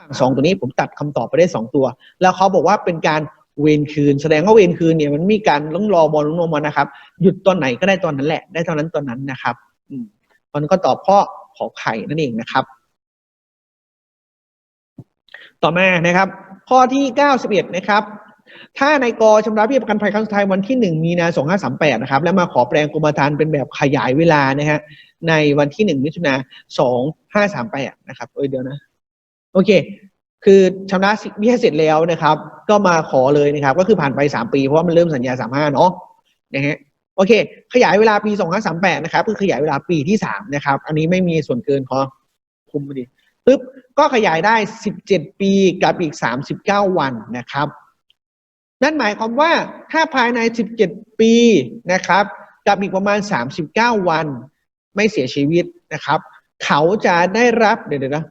ฝั่งสองตัวนี้ผมตัดคำตอบไปได้สองตัว แล้วเขาบอกว่าเป็นการเวนคืน แสดงว่าเวนคืนเนี่ยมันมีการต้องรอบอลลงมานะครับ หยุดตอนไหนก็ได้ตอนนั้นแหละ ได้ตอนนั้นตอนนั้นนะครับอืมันก็ตอบข้อขอไข่นั่นเองนะครับ ต่อมานะครับ ข้อที่เก้าสิบเอ็ดนะครับถ้านายกชำระเบี้ยประกันภัยครั้งสุดท้ายวันที่หนึ่งมีนาสองห้าสามแปดนะครับ แล้วมาขอแปลงกรมธรรม์เป็นแบบขยายเวลานะฮะในวันที่หนึ่งมิถุนาสองห้าสามแปดนะครับ เอ้ยเดี๋ยวนะ โอเค คือชำระเบี้ยเสร็จแล้วนะครับ ก็มาขอเลยนะครับ ก็คือผ่านไปสามปีเพราะว่ามันเริ่มสัญญาสามห้าเนาะนะฮะโอเค ขยายเวลาปีสองห้าสามแปดนะครับคือขยายเวลาปีที่สามนะครับ อันนี้ไม่มีส่วนเกินขอคุมดิปึ๊บก็ขยายได้สิบเจ็ดปีกับอีกสามสิบเก้าวันนะครับ นั่นหมายความว่าถ้าภายใน17ปีนะครับ กับอีกประมาณ39วัน ไม่เสียชีวิตนะครับ เขาจะได้รับเดี๋ยวนะ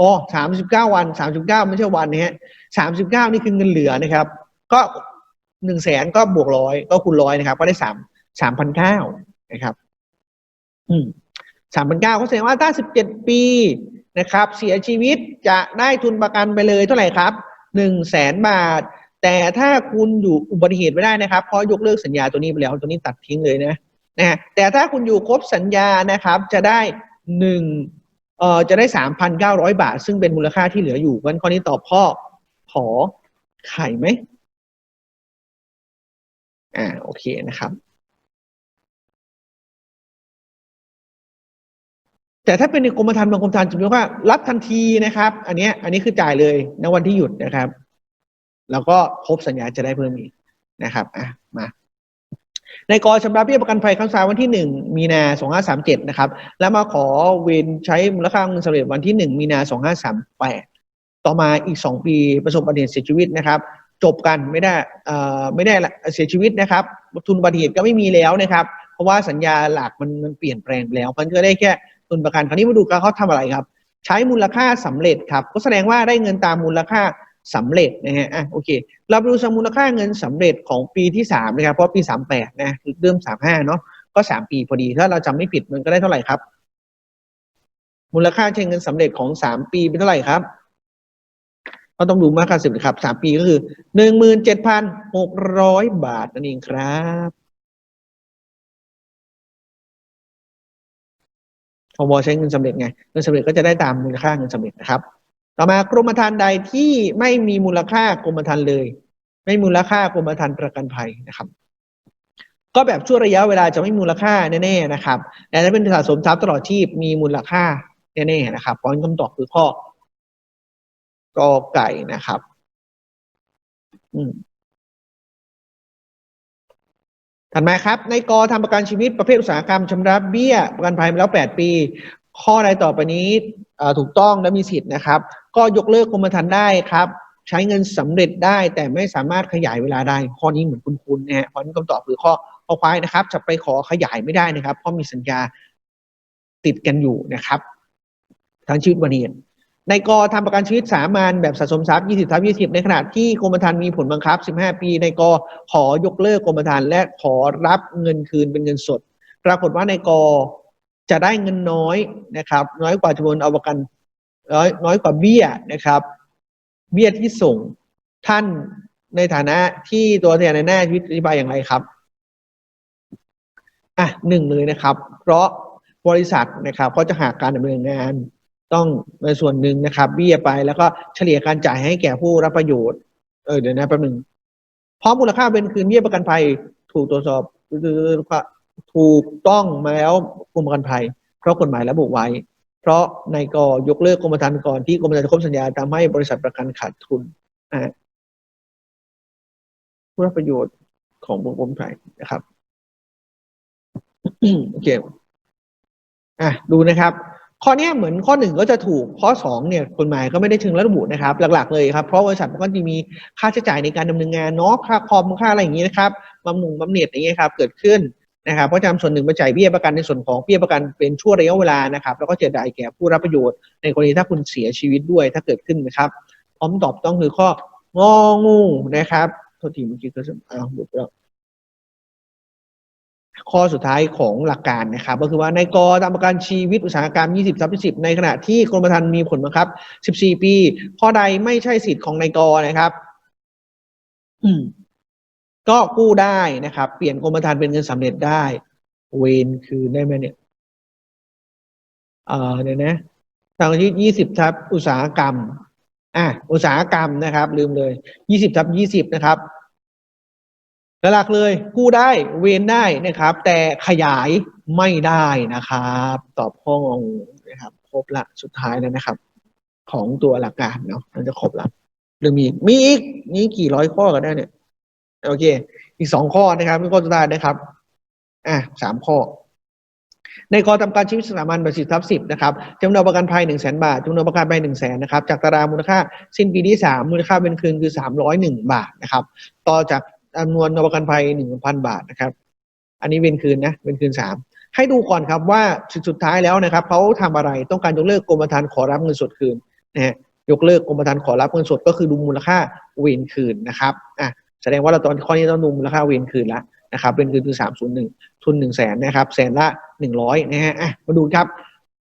อ๋อ39วัน39ไม่ใช่วันนะฮะ39นี่คือเงินเหลือนะครับ ก็หนึ่งแสนก็บวกร้อยก็คูณร้อยนะครับ ก็ได้สามสามพันเก้านะครับ อืมสามพันเก้าก็แสดงว่าถ้า17ปีนะครับ เสียชีวิตจะได้ทุนประกันไปเลยเท่าไหร่ครับหนึ่งแสนบาท แต่ถ้าคุณอยู่อุบัติเหตุไม่ได้นะครับ เพราะยกเลิกสัญญาตัวนี้ไปแล้วตัวนี้ตัดทิ้งเลยนะนะแต่ถ้าคุณอยู่ครบสัญญานะครับ จะได้หนึ่ง เอ่อจะได้สามพันเก้าร้อยบาท ซึ่งเป็นมูลค่าที่เหลืออยู่วันข้อนี้ตอบข้อขอไข่ไหมอ่าโอเคนะครับ แต่ถ้าเป็นในกรมธรรม์บางกรมธรรม์จะมีว่า รับทันทีนะครับ อันนี้อันนี้คือจ่ายเลยในวันที่หยุดนะครับ แล้วก็ครบสัญญาจะได้เพิ่มอีกนะครับอะมา ในกอชำระเบี้ยประกันภัยครั้งสุดท้ายวันที่หนึ่งมีนาสองห้าสามเจ็ดนะครับ แล้วมาขอเวนใช้มูลค่าเงินสำเร็จวันที่หนึ่งมีนาสองห้าสามแปดต่อมาอีกสองปีประสบอุบัติเหตุเสียชีวิตนะครับ จบกันไม่ได้เอ่อไม่ได้ละเสียชีวิตนะครับ ทุนอุบัติเหตุก็ไม่มีแล้วนะครับ เพราะว่าสัญญาหลักมันมันเปลี่ยนแปลงไปแล้วมันก็ได้แค่ทุนประกันคราวนี้มาดูกันเขาทำอะไรครับ ใช้มูลค่าสำเร็จครับก็แสดงว่าได้เงินตามมูลค่า สำเร็จนะฮะอะโอเคเราไปดูสมูลค่าเงินสำเร็จของปีที่สามนะครับเพราะปีสามแปดนะเริ่มสามห้าเนาะก็สามปีพอดี ถ้าเราจำไม่ผิดมันก็ได้เท่าไหร่ครับ มูลค่าใช้เงินสำเร็จของสามปีเป็นเท่าไหร่ครับก็ต้องดูมากค่าสิบครับสามปีก็คือหนึ่งหมื่นเจ็ดพันหกร้อยบาทนั่นเองครับพอบใช้เงินสำเร็จไงเงินสำเร็จก็จะได้ตามมูลค่าเงินสำเร็จนะครับ ต่อมากรมธรรม์ใดที่ไม่มีมูลค่ากรมธรรม์เลย ไม่มูลค่ากรมธรรม์ประกันภัยนะครับ ก็แบบช่วระยะเวลาจะไม่มูลค่าแน่ๆนะครับแต่ถ้าเป็นสะสมทรัพย์ตลอดชีพมีมูลค่าแน่ๆนะครับเพราะฉะนั้นคำตอบคือข้อกอไก่นะครับ อืมถัดมาครับ ในกอทำประกันชีวิตประเภทอุตสาหกรรมชำระเบี้ยประกันภัยมาแล้วแปดปี ข้อใดต่อไปนี้ถูกต้องและมีสิทธิ์นะครับ ก็ยกเลิกกรมธรรม์ได้ครับ ใช้เงินสำเร็จได้แต่ไม่สามารถขยายเวลาได้ ข้อนี้เหมือนคุณๆนะฮะเพราะนั้คำตอบคือข้อข้อควายนะครับ จะไปขอขยายไม่ได้นะครับ เพราะมีสัญญาติดกันอยู่นะครับทั้งชีวิตวันนี้ในกอทำประกันชีวิตสามัญแบบสะสมทรัพย์20ทับ20 ในขณะที่กรมธรรม์มีผลบังคับ 15 ปี ในกอขอยกเลิกกรมธรรม์และขอรับเงินคืนเป็นเงินสด ปรากฏว่าในกอจะได้เงินน้อยนะครับ น้อยกว่าจำนวนเอาประกัน น้อยน้อยกว่าเบี้ยนะครับ เบี้ยที่ส่งท่านในฐานะที่ตัวแทนในหน้าชีวิตอธิบายอย่างไรครับอะหนึ่งเลยนะครับ เพราะบริษัทนะครับเขาจะหากการดำเนินงาน ต้องในส่วนหนึ่งนะครับ เบี้ยไปแล้วก็เฉลี่ยการจ่ายให้แก่ผู้รับประโยชน์เออเดี๋ยวนะแป๊บหนึ่งเพราะมูลค่าเป็นคืนเบี้ยประกันภัย ถูกตรวจสอบถูกต้องมาแล้วกรมประกันภัย เพราะกฎหมายระบุไว้ เพราะในกยกเลิกกรมธรรม์ก่อนที่กรมธรรม์จะครบสัญญาทำให้บริษัทประกันขาดทุนอ่าผู้รับประโยชน์ของกรมประกันภัยนะครับโอเคอะดูนะครับ ข้อนี้เหมือนข้อหนึ่งก็จะถูกข้อสองเนี่ยกฎหมายก็ไม่ได้ถึงระบุนะครับ หลักๆเลยครับ เพราะบริษัทก็จะมีค่าใช้จ่ายในการดำเนินงานเนาะค่าคอมค่าอะไรอย่างนี้นะครับบำรุงบำเหน็จอย่างเงี้ยครับ เกิดขึ้น นะครับเพราะจำส่วนหนึ่งมาจ่ายเบี้ยประกันในส่วนของเบี้ยประกันเป็นช่วงระยะเวลานะครับ แล้วก็จะได้แก่ผู้รับประโยชน์ในกรณีถ้าคุณเสียชีวิตด้วยถ้าเกิดขึ้นนะครับพร้อมตอบต้องคือข้ององูนะครับโทษทีเมื่อกี้ก็อ้าวหลุดแล้วข้อสุดท้ายของหลักการนะครับ ก็คือว่าในกอตามประกันชีวิตอุตสาหกรรม 20ทับ10 ในขณะที่กรมธรรม์มีผลบังคับ 14 ปี ข้อใดไม่ใช่สิทธิ์ของนายกนะครับ ก็กู้ได้นะครับ เปลี่ยนกรมธรรม์เป็นเงินสำเร็จได้ เวนคืนได้ไหมเนี่ยเออเดี๋ยนะทางที่ยี่สิบทับอุตสาหกรรม อะอุตสาหกรรมนะครับ ลืมเลยยี่สิบทับยี่สิบนะครับหลักเลยกู้ได้เวนได้นะครับ แต่ขยายไม่ได้นะครับ ตอบข้องงนะครับ ครบละสุดท้ายแล้วนะครับ ของตัวหลักการเนาะมันจะครบละหรือมีมีอีกมีกี่ร้อยข้อกันได้เนี่ย โอเค อีกสองข้อนะครับเป็นข้อสุดท้ายนะครับ อะสามข้อ ในกอทำการชีวิตสามัญแบบสิบทับสิบนะครับจำนวนประกันภัยหนึ่งแสนบาทจำนวนประกันภัยหนึ่งแสนนะครับ จากตารางมูลค่าสิ้นปีที่สามมูลค่าเป็นคืนคือสามร้อยหนึ่งบาทนะครับ ต่อจากจำนวนประกันภัยหนึ่งพันบาทนะครับ อันนี้เป็นคืนนะเป็นคืนสามให้ดูก่อนครับว่าสุดสุดท้ายแล้วนะครับเขาทำอะไรต้องการยกเลิกกรมธรรม์ขอรับเงินสดคืนนะฮะยกเลิกกรมธรรม์ขอรับเงินสดก็คือดูมูลค่าเวนคืนนะครับอะ แสดงว่าเราตอนข้อนี้ต้องดูมูลค่าเวนคืนแล้วนะครับเป็นคืนคือสามศูนย์หนึ่งทุนหนึ่งแสนนะครับแสนละหนึ่งร้อยนะฮะอะมาดูครับ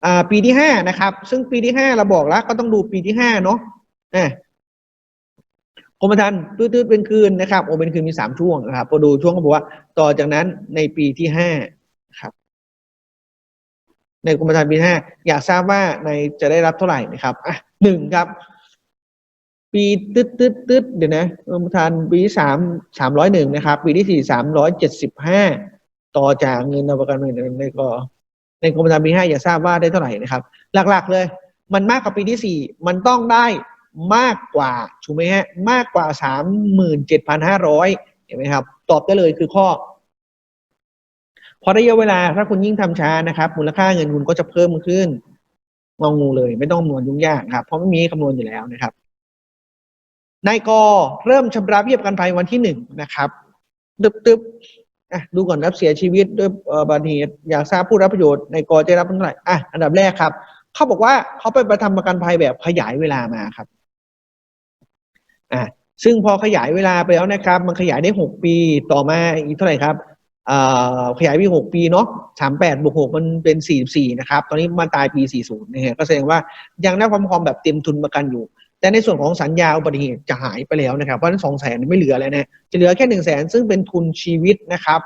อ่าปีที่ห้านะครับ ซึ่งปีที่ห้าเราบอกแล้วก็ต้องดูปีที่ห้าเนาะอะกรมธรรม์ตืดๆเป็นคืนนะครับโอเป็นคืนมีสามช่วงนะครับพอดูช่วงก็บอกว่าต่อจากนั้นในปีที่ห้าครับ ในกรมธรรม์ปีห้าอยากทราบว่าในจะได้รับเท่าไหร่นะครับอะหนึ่งครับ ปีตึ๊ดตึ๊ดตึ๊ดเดี๋ยวนะกรมธรรม์ปีที่สามสามร้อยหนึ่งนะครับ ปีที่สี่สามร้อยเจ็ดสิบห้าต่อจากเงินอาประกันในกอในกรมธรรม์ปีห้าอยากทราบว่าได้เท่าไหร่นะครับ หลักๆเลย มันมากกว่าปีที่สี่มันต้องได้มากกว่าถูกไหมฮะมากกว่าสามหมื่นเจ็ดพันห้าร้อยเห็นไหมครับ ตอบได้เลยคือข้อ พอระยะเวลาถ้าคุณยิ่งทำช้านะครับ มูลค่าเงินคุณก็จะเพิ่มขึ้นงองูเลย ไม่ต้องคำนวณยุ่งยากครับ เพราะไม่มีคำนวณอยู่แล้วนะครับ นายกเริ่มชำระเบี้ยประกันภัยวันที่หนึ่งนะครับตึบตึบอะดูก่อนรับเสียชีวิตด้วยอุบัติเหตุอยากทราบผู้รับประโยชน์ในกจะรับเท่าไหร่อะอันดับแรกครับเขาบอกว่าเขาไปประทำประกันภัยแบบขยายเวลามาครับอ่าซึ่งพอขยายเวลาไปแล้วนะครับ มันขยายได้หกปีต่อมาอีกเท่าไหร่ครับอ่าขยายไปหกปีเนาะสามแปดบวกหกมันเป็นสี่สี่นะครับ ตอนนี้มันตายปีสี่ศูนย์นะฮะก็แสดงว่ายังได้ความพร้อมแบบเต็มทุนประกันอยู่ แต่ในส่วนของสัญญาอุบัติเหตุจะหายไปแล้วนะครับ เพราะฉะนั้นสองแสนไม่เหลือแล้วนะจะเหลือแค่หนึ่งแสนซึ่งเป็นทุนชีวิตนะครับ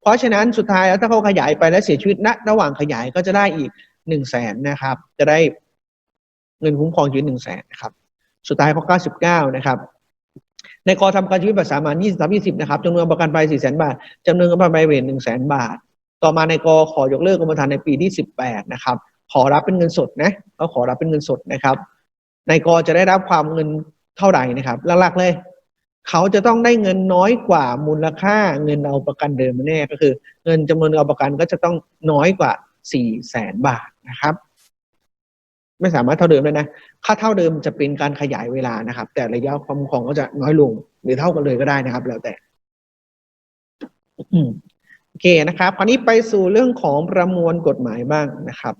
เพราะฉะนั้นสุดท้ายแล้วถ้าเขาขยายไปและเสียชีวิตณระหว่างขยายก็จะได้อีกหนึ่งแสนนะครับ จะได้เงินคุ้มครองชีวิตหนึ่งแสนนะครับสุดท้ายข้อ99 นะครับ ในกอทำการชีวิตแบบสามัญ23 20 นะครับจำนวนประกันภัย4 0 0 0 0 บาทจำนวนประกันภัยเวร1 0 0 0 0 บาท ต่อมาในกอขอยกเลิกกรมธรรม์ในปีที่ 18 นะครับ ขอรับเป็นเงินสดนะก็ขอรับเป็นเงินสดนะครับ ในกจะได้รับความเงินเท่าไหร่นะครับ หลักๆเลย เขาจะต้องได้เงินน้อยกว่ามูลค่าเงินเอาประกันเดิมแน่ก็คือ เงินจำนวนเอาประกันก็จะต้องน้อยกว่า4แสนบาทนะครับ ไม่สามารถเท่าเดิมได้นะ ค่าเท่าเดิมจะเป็นการขยายเวลานะครับ แต่ระยะความคุ้มครองก็จะน้อยลง หรือเท่ากันเลยก็ได้นะครับ แล้วแต่โอเคนะครับ คราวนี้ไปสู่เรื่องของประมวลกฎหมายบ้างนะครับ